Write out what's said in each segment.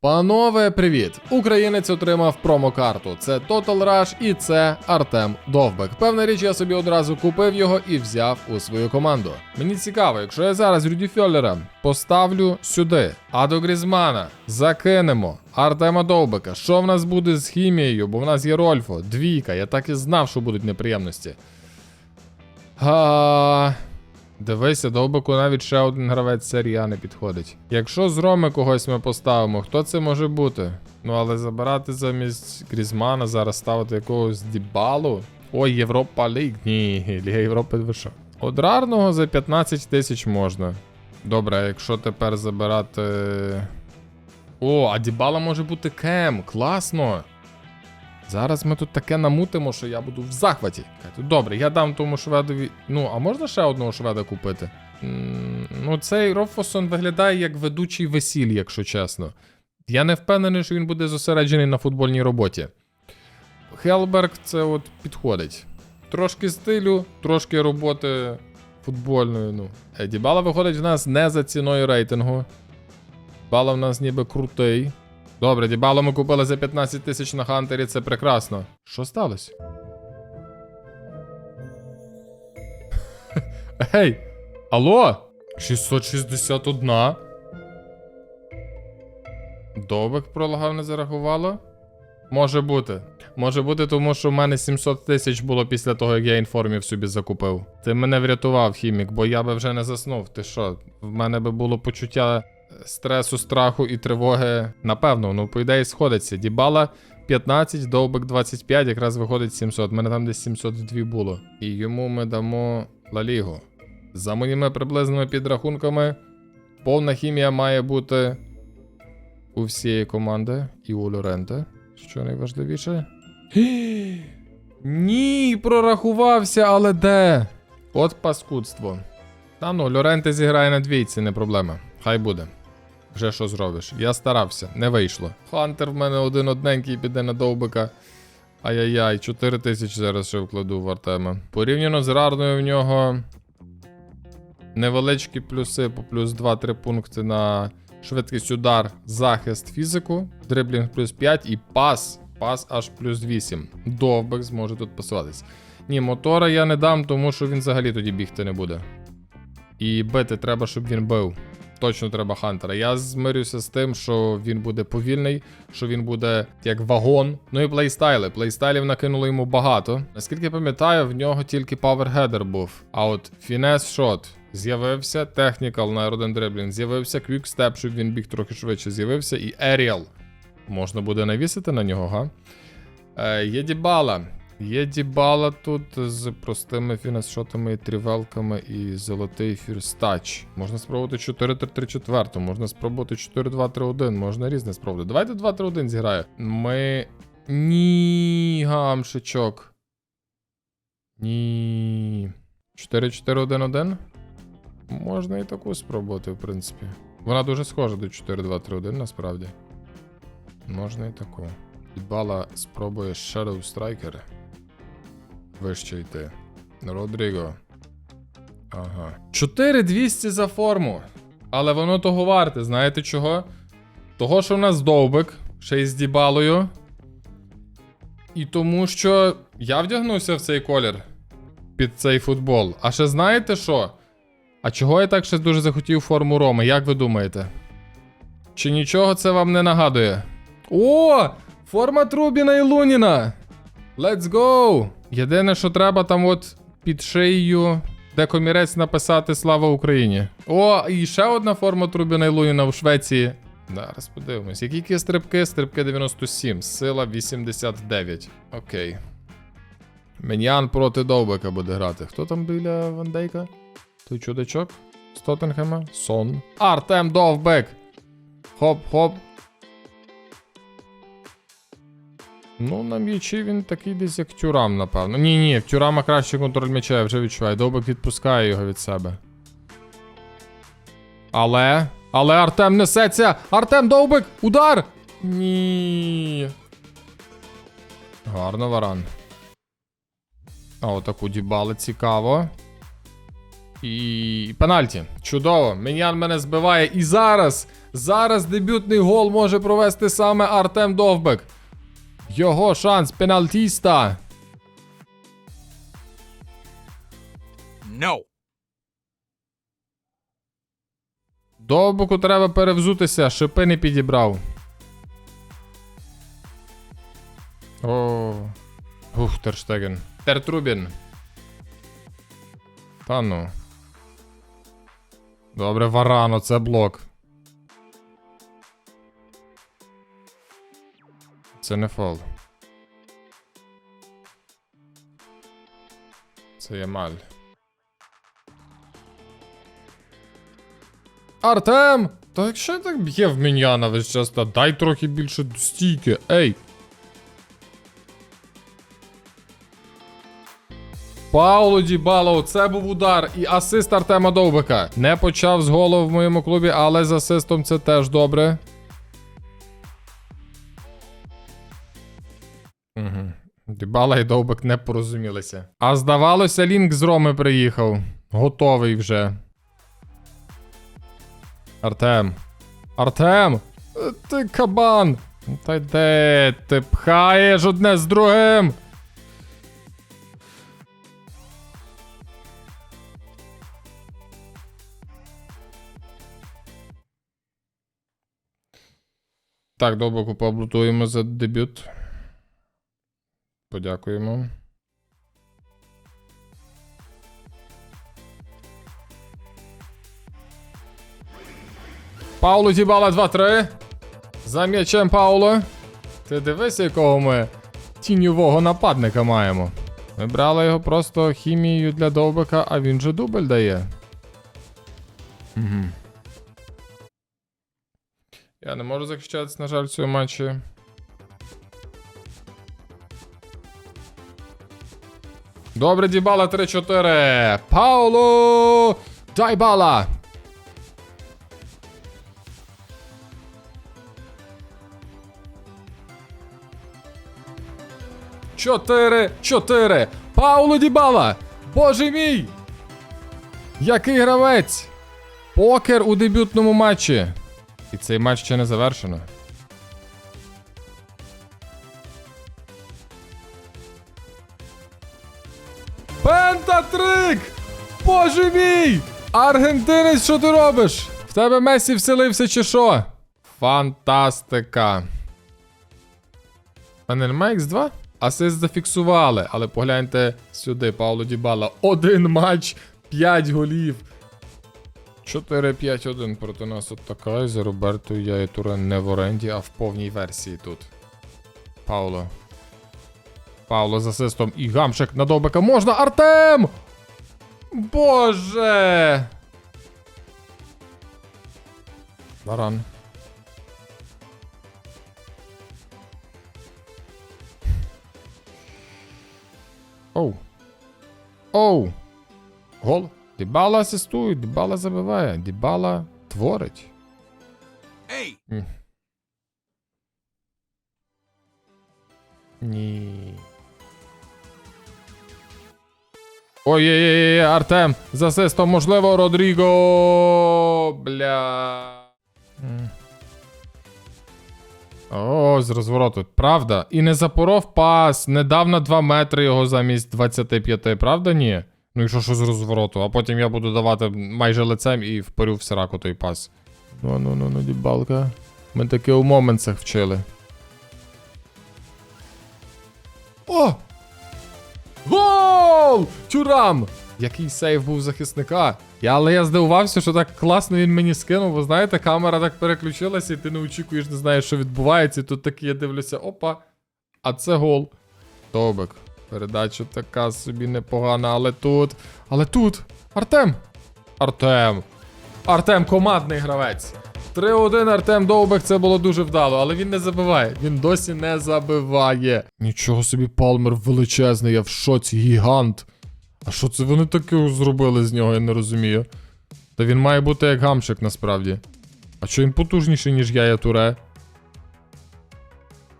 Панове, привіт! Українець отримав промокарту. Це Total Rush і це Артем Довбек. Певна річ, я собі одразу купив його і взяв у свою команду. Мені цікаво, якщо я зараз Рюді Фьоллера поставлю сюди, а до Грізмана закинемо Артема Довбека. Що в нас буде з хімією? Бо в нас є Рольфо, двійка. Я так і знав, що будуть неприємності. А... Дивися, довбику навіть ще один гравець серії А не підходить. Якщо з Роми когось ми поставимо, хто це може бути? Ну але забирати замість Грізмана, зараз ставити якогось Дібалу. Ой, Європа Ліг. Ні, Ліга Європи ви? От за 15 тисяч можна. Добре, якщо тепер забирати. О, а Дібала може бути кем. Класно. Зараз ми тут таке намутимо, що я буду в захваті. Добре, я дам тому шведові. Ну, а можна ще одного шведа купити? Ну, цей Рофосон виглядає як ведучий весіль, якщо чесно. Я не впевнений, що він буде зосереджений на футбольній роботі. Хелберг це от підходить. Трошки стилю, трошки роботи футбольної. Ну. Дібала виходить в нас не за ціною рейтингу. Бала в нас ніби крутий. Добре, Дібало ми купили за 15 тисяч на Хантері, це прекрасно. Що сталося? Гей! Алло? 661. Довбик пролагав не зарахувало? Може бути. Може бути, тому що в мене 700 тисяч було після того, як я інформів собі закупив. Ти мене врятував, хімік, бо я би вже не заснув. Ти що? В мене би було почуття стресу, страху і тривоги. Напевно, ну, по ідеї, сходиться. Дібала 15, довбик 25, якраз виходить 700. У мене там десь 702 було. І йому ми дамо Лалігу. За моїми приблизними підрахунками, повна хімія має бути у всієї команди і у Лоренте, що найважливіше. Ні, прорахувався, але де? От паскудство. Та ну, Лоренте зіграє на двійці, не проблема. Хай буде. Вже що зробиш? Я старався, не вийшло. Хантер в мене один одненький піде на довбика. Ай-яй-яй, 4 тисячі зараз ще вкладу в Артема. Порівняно з рарною в нього невеличкі плюси по плюс 2-3 пункти на швидкість удар, захист, фізику, дриблінг плюс 5 і пас. Пас аж плюс 8. Довбик зможе тут пасуватись. Ні, мотора я не дам, тому що він взагалі тоді бігти не буде. І бити треба, щоб він бив. Точно треба Хантера. Я змирюся з тим, що він буде повільний, що він буде як вагон. Ну і плейстайли. Плейстайлів накинули йому багато. Наскільки пам'ятаю, в нього тільки паверхедер був. А от фінес шот з'явився, технікал на R1 дриблінг з'явився, квікстеп, щоб він біг трохи швидше з'явився, і Еріал. Можна буде навісити на нього, га? Е, є дібала. Є дібала тут з простими фінес-шотами і трівелками і золотий фірстач. Можна спробувати 4-3-3-4, можна спробувати 4-2-3-1, можна різне спробувати. Давайте 2-3-1 зіграю. Ми. Ні, гамшичок. Ні. 4-4-1-1? Можна і таку спробувати, в принципі. Вона дуже схожа до 4-2-3-1, насправді. Можна і таку. Дібала спробує Shadow Striker. Вище йти. Родріго. Ага. 4200 за форму. Але воно того варте, знаєте чого? Того, що в нас довбик, ще й з дібалою. І тому що я вдягнувся в цей колір під цей футбол. А ще знаєте що? А чого я так ще дуже захотів форму Роми? Як ви думаєте? Чи нічого це вам не нагадує? О! Форма Трубіна і Луніна! Let's go! Єдине, що треба там от під шиєю, де комірець написати Слава Україні. О, і ще одна форма Трубіна і Луніна в Швеції. Зараз подивимось. Які кі стрибки? Стрибки 97, сила 89. Окей. Менян проти Довбека буде грати. Хто там біля Вандейка? Той чудачок? З Тоттенхема? Сон. Артем Довбек! Хоп-хоп. Ну, на м'ячі він такий десь як тюрам, напевно. Ні, ні, в тюрама краще контроль м'яча, я вже відчуваю. Довбик відпускає його від себе. Але. Але Артем несеться! Артем Довбик! Удар! Ні. Гарно варан. А отаку дібали цікаво. І пенальті. Чудово. Мінян мене збиває. І зараз Зараз дебютний гол може провести саме Артем Довбек. Його шанс пенальтіста. No. Довбику треба перевзутися, шипи не підібрав. О. Ух, Терштеген. Тертрубін. Та ну. Добре, Варано, це блок. Це не фол. Це Ямаль. Артем! Та якщо так б'є в міньяна весь час, та дай трохи більше стійки. Ей! Пауло Дібало, це був удар і асист Артема Довбика. Не почав з голу в моєму клубі, але з асистом це теж добре. Дібала і Довбик не порозумілися. А здавалося, Лінк з Роми приїхав. Готовий вже. Артем. Артем! Е, Ти кабан! Та й де ти пхаєш одне з другим? Так, Довбику поаплутуємо за дебют. Подякуємо. Пауло Дібала 2-3. За м'ячем Пауло. Ти дивись, якого ми тіньового нападника маємо. Ми брали його просто хімією для довбика, а він же дубль дає. Угу. Я не можу захищатися, на жаль, в цьому матчі. Добре, Дібала 3-4. Пауло! Дайбала! Чотири, чотири. Пауло Дібала! Боже мій! Який гравець! Покер у дебютному матчі. І цей матч ще не завершено. Аргентинець, що ти робиш? В тебе Месі вселився чи що? Фантастика. А не немає X2? Асист зафіксували, але погляньте сюди, Пауло Дібала. Один матч, 5 голів. 4-5-1 проти нас от така. За Роберту я і Турен не в оренді, а в повній версії тут. Пауло. Пауло з асистом і гамшик на довбика можна. Артем! Боже! Баран. Оу. Оу. Гол. Дібала асистує, Дібала забиває, Дібала творить. Hey. Ні. Ой-ой-ой, Артем, з асистом, можливо, Родріго. Бля. О, з розвороту. Правда? І не запоров пас, не дав на 2 метри його замість 25, правда ні? Ну і що з розвороту, а потім я буду давати майже лицем і впорю в сраку той пас. Ну, ну, ну, ну, дібалка. Ми таке у моментах вчили. О! Гол! Тюрам! Який сейв був захисника. Я, але я здивувався, що так класно він мені скинув, бо знаєте, камера так переключилася, і ти не очікуєш, не знаєш, що відбувається. І тут такий я дивлюся, опа. А це гол. Тобик. Передача така собі непогана, але тут. Але тут. Артем! Артем! Артем командний гравець. 3-1 Артем Довбек це було дуже вдало, але він не забиває. Він досі не забиває. Нічого собі, Палмер величезний, я в шоці, гігант. А що це вони таке зробили з нього, я не розумію. Та він має бути як гамшик насправді. А що він потужніший, ніж я, я туре?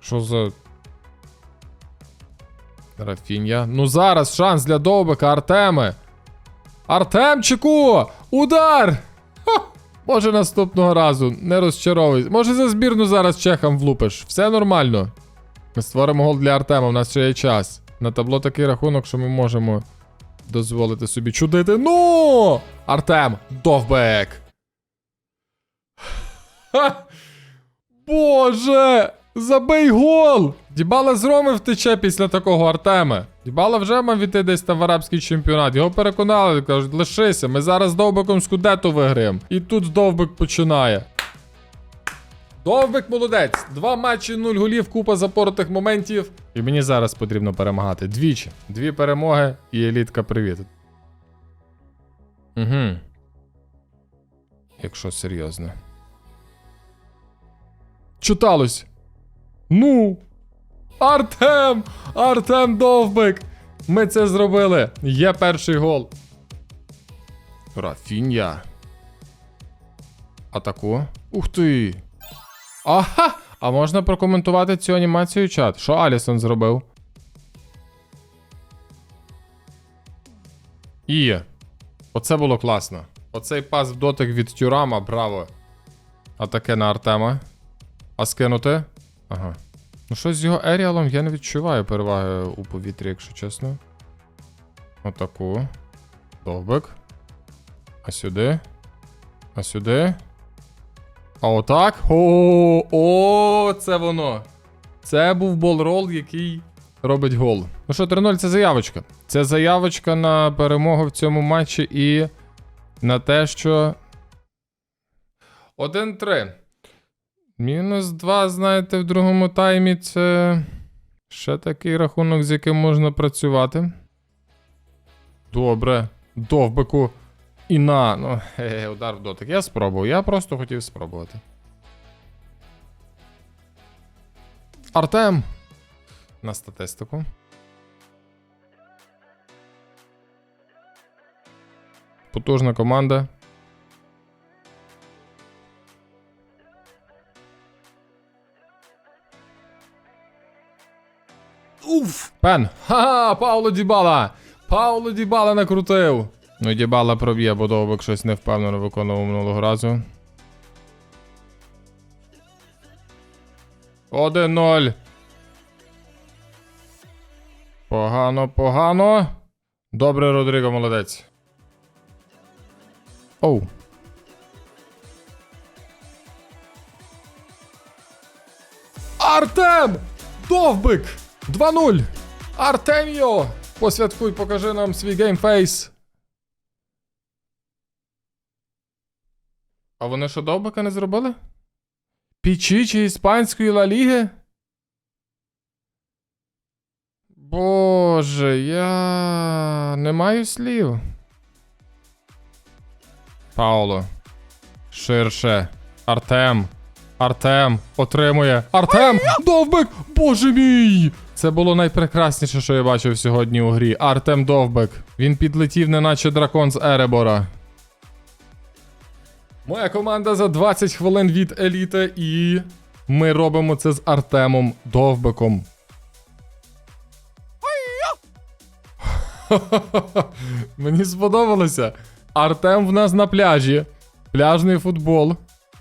Що за. Рафінья. Ну зараз шанс для Довбика, Артеме. Артемчику! Удар! Ха! Може наступного разу, не розчаровуйся. Може за збірну зараз чехам влупиш. Все нормально. Ми створимо гол для Артема, у нас ще є час. На табло такий рахунок, що ми можемо дозволити собі чудити. Ну! Артем, довбек! Боже! Забий гол! Дібала з Роми втече після такого Артема. Дібала вже мав іти десь там в арабський чемпіонат. Його переконали, кажуть, лишися, ми зараз з довбиком скудету виграємо. І тут довбик починає. Довбик молодець. Два матчі, нуль голів, купа запоротих моментів. І мені зараз потрібно перемагати. Двічі. Дві перемоги і елітка привіт. Угу. Якщо серйозно. Читалось. Ну. Артем! Артем Довбик! Ми це зробили. Є перший гол. Рафінья. Атаку. Ух ти. Ага! А можна прокоментувати цю анімацію чат? Що Алісон зробив? І. Оце було класно. Оцей пас в дотик від Тюрама, браво. А таке на Артема. А скинути? Ага. Ну щось з його еріалом я не відчуваю переваги у повітрі, якщо чесно. Отаку. Довбик. А сюди. А сюди. А отак. О, о, це воно. Це був болрол, який робить гол. Ну що, 3-0 це заявочка. Це заявочка на перемогу в цьому матчі і на те, що. 1-3. Мінус 2, знаєте, в другому таймі це ще такий рахунок, з яким можна працювати. Добре. Довбику. І на. Ну, хе-хе, удар в дотик. Я спробував. Я просто хотів спробувати. Артем. На статистику. Потужна команда. Oof. Пен. Ха-ха, Пауло Дібала. Пауло Дібала накрутив. Ну, Дібала проб'є, бо довбик щось невпевнено виконував минулого разу. 1-0. Погано, погано. Добре, Родриго, молодець. Оу. Артем! Довбик! 2-0! Артеміо! Посвяткуй, покажи нам свій геймфейс. А вони що довбика не зробили? Пічічі іспанської Ла Ліги? Боже, я не маю слів. Пауло. Ширше. Артем. Артем отримує. Артем! Довбик! Боже мій! Це було найпрекрасніше, що я бачив сьогодні у грі. Артем Довбик. Він підлетів, неначе дракон з Еребора. Моя команда за 20 хвилин від еліти, і ми робимо це з Артемом Довбиком. Мені сподобалося. Артем в нас на пляжі. Пляжний футбол.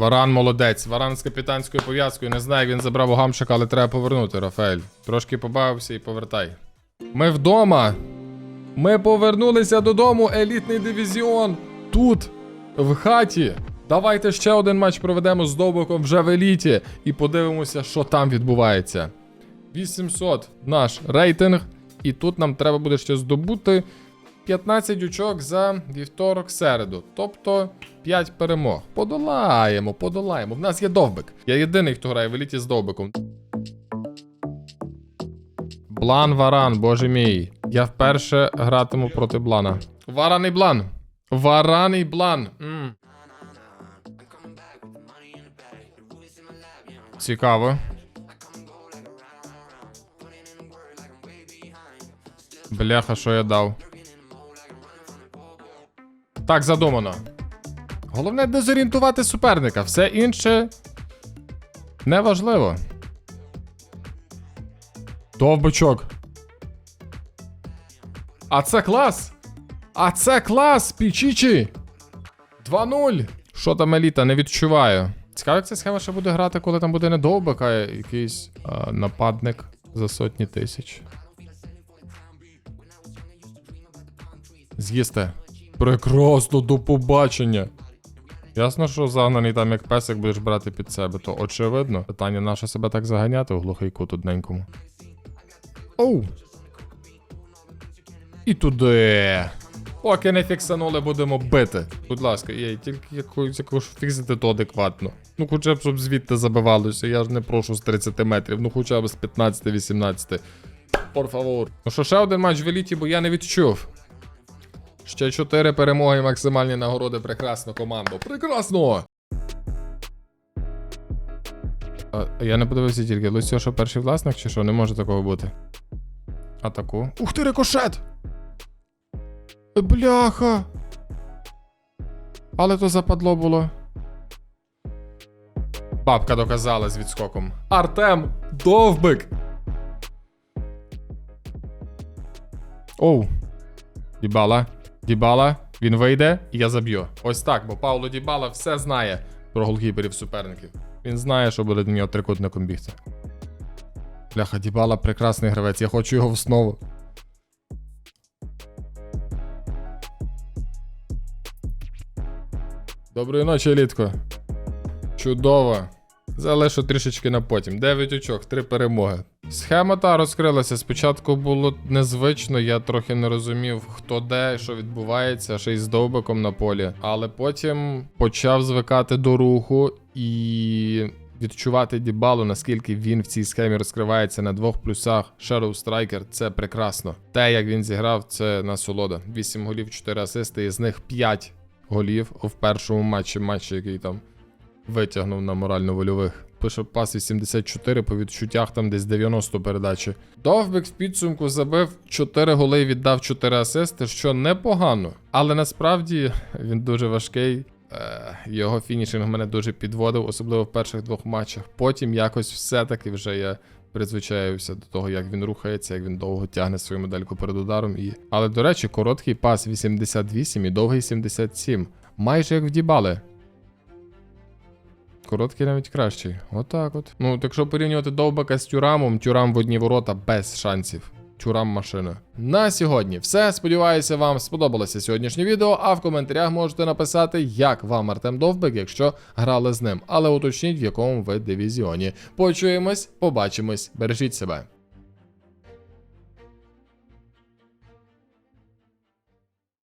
Варан молодець. Варан з капітанською пов'язкою. Не знаю, як він забрав у гамшика, але треба повернути, Рафаель. Трошки побавився і повертай. Ми вдома. Ми повернулися додому. Елітний дивізіон. Тут, в хаті. Давайте ще один матч проведемо з Довбиком вже в еліті і подивимося, що там відбувається. 800 наш рейтинг. І тут нам треба буде ще здобути 15 очок за вівторок середу. Тобто 5 перемог. Подолаємо, подолаємо. В нас є довбик. Я єдиний, хто грає в еліті з довбиком. Блан Варан, боже мій. Я вперше гратиму проти Блана. Варан і Блан. Варан і Блан. М. Цікаво. Бляха, що я дав. Так задумано. Головне дезорієнтувати суперника. Все інше неважливо. Довбичок. А це клас! А це клас, Пічічі! 2-0. Що там еліта, не відчуваю. Цікаво, як ця схема ще буде грати, коли там буде не довбик, а якийсь а, нападник за сотні тисяч. З'їсте. Прекрасно, до побачення. Ясно, що загнаний там як песик будеш брати під себе, то очевидно. Питання наше себе так заганяти у глухий кут одненькому. Оу. І туди. Поки не фіксанули, будемо бити. Будь ласка, є, тільки якусь якусь фіксити то адекватно. Ну, хоча б щоб звідти забивалося. Я ж не прошу з 30 метрів, ну хоча б з 15-18. Por favor. Ну що, ще один матч в еліті, бо я не відчув. Ще 4 перемоги і максимальні нагороди. Прекрасно, командо. Прекрасно! А, я не подивився тільки Лусьо, що перший власник, чи що, не може такого бути. Атаку. Ух ти, рикошет! Бляха! Але то западло було. Бабка доказала з відскоком. Артем! Довбик! Оу. Дібала. Дібала. Він вийде, і я заб'ю. Ось так, бо Пауло Дібала все знає про голкіперів суперників. Він знає, що буде до нього трикутником бігти. Бляха, Дібала прекрасний гравець, я хочу його в основу. Доброї ночі, елітко. Чудово. Залишу трішечки на потім. 9 очок, 3 перемоги. Схема та розкрилася. Спочатку було незвично, я трохи не розумів, хто де, що відбувається, ще й з довбиком на полі. Але потім почав звикати до руху і відчувати дібалу, наскільки він в цій схемі розкривається на двох плюсах. Shadow Striker це прекрасно. Те, як він зіграв, це насолода. 8 голів, 4 асисти, із них 5 голів в першому матчі, матчі, який там витягнув на морально-вольових. Пише пас 84, по відчуттях там десь 90 передачі. Довбик в підсумку забив 4 голи і віддав 4 асисти, що непогано. Але насправді він дуже важкий. Е, його фінішинг мене дуже підводив, особливо в перших двох матчах. Потім якось все-таки вже я призвичаюся до того, як він рухається, як він довго тягне свою медальку перед ударом. І... Але, до речі, короткий пас 88 і довгий 77. Майже як в Дібали. Короткий навіть кращий. Отак от. Ну, так якщо порівнювати довбака з тюрамом, тюрам в одні ворота без шансів. Тюрам машина. На сьогодні все. Сподіваюся, вам сподобалося сьогоднішнє відео. А в коментарях можете написати, як вам Артем Довбик, якщо грали з ним. Але уточніть, в якому ви дивізіоні. Почуємось, побачимось, бережіть себе.